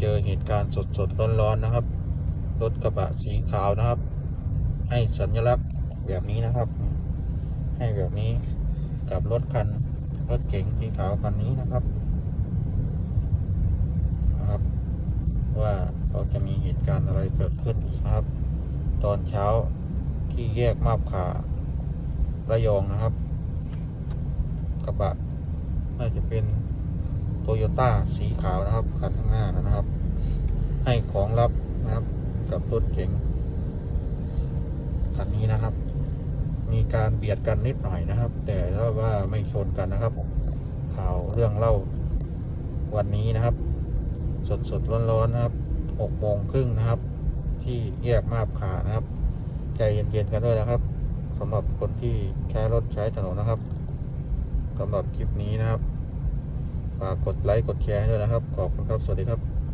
เจอเหตุการณ์สดๆร้อนๆนะครับ รถกระบะสีขาวนะครับ ให้สัญลักษณ์แบบนี้นะครับ ให้แบบนี้กับรถคันรถเก๋งสีขาวคันนี้นะครับนะครับ ว่าเขาจะมีเหตุการณ์อะไรเกิดขึ้นอีกนะครับ ตอนเช้าที่แยกมาบขาระยองนะครับ กระบะน่าจะเป็น โตโยต้าสีขาวนะครับคันข้างหน้านะครับ ให้ของลับนะครับ กับรถเก๋งคันนี้นะครับ มีการเบียดกันนิดหน่อยนะครับ แต่ว่าไม่ชนกันนะครับ ข่าวเรื่องเล่าวันนี้นะครับ สดสดร้อนๆนะครับหกโมงครึ่งนะครับ ที่แยกมาบขานะครับ ใจเย็นๆกันด้วยนะครับสำหรับคนที่ใช้รถใช้ถนนนะครับสำหรับคลิปนี้นะครับ ฝากกดไลค์กดแชร์ด้วยนะครับ ขอบคุณครับ สวัสดีครับ